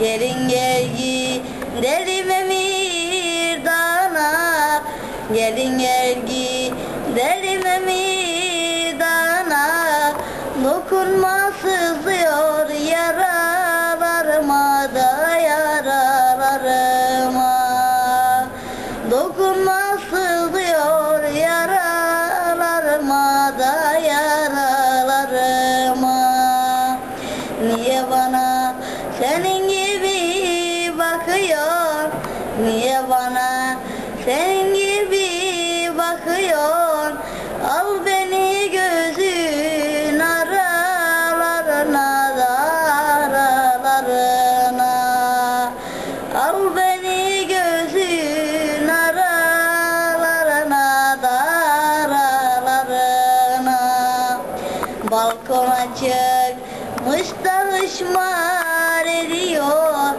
Gelin gel gidelim Emirdağ'a Gelin gel gidelim Emirdağ'a Dokunma sızlıyor yaralarıma da yaralarıma Dokunma sızlıyor yaralarıma da yaralarıma Niye bana senin gibi Niye bana senin gibi bakıyor Al beni gözün aralarına da aralarına. Al beni gözün aralarına da aralarına. Balkona çıkmış da hışmar ediyor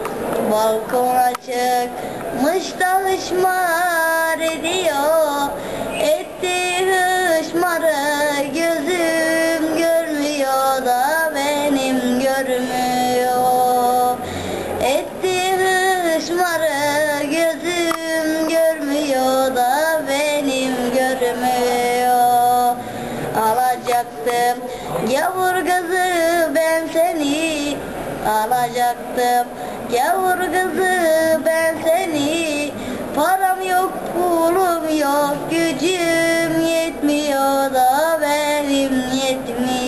Balkona çıkmış da hışmar ediyor. Etti hışmarı gözüm görmüyor da benim görmüyor. Etti hışmarı gözüm görmüyor da benim görmüyor. Alacaktım yavur kızı ben seni Alacaktım. Yavur kızı ben seni gücüm yetmiyor da benim yetmiyor.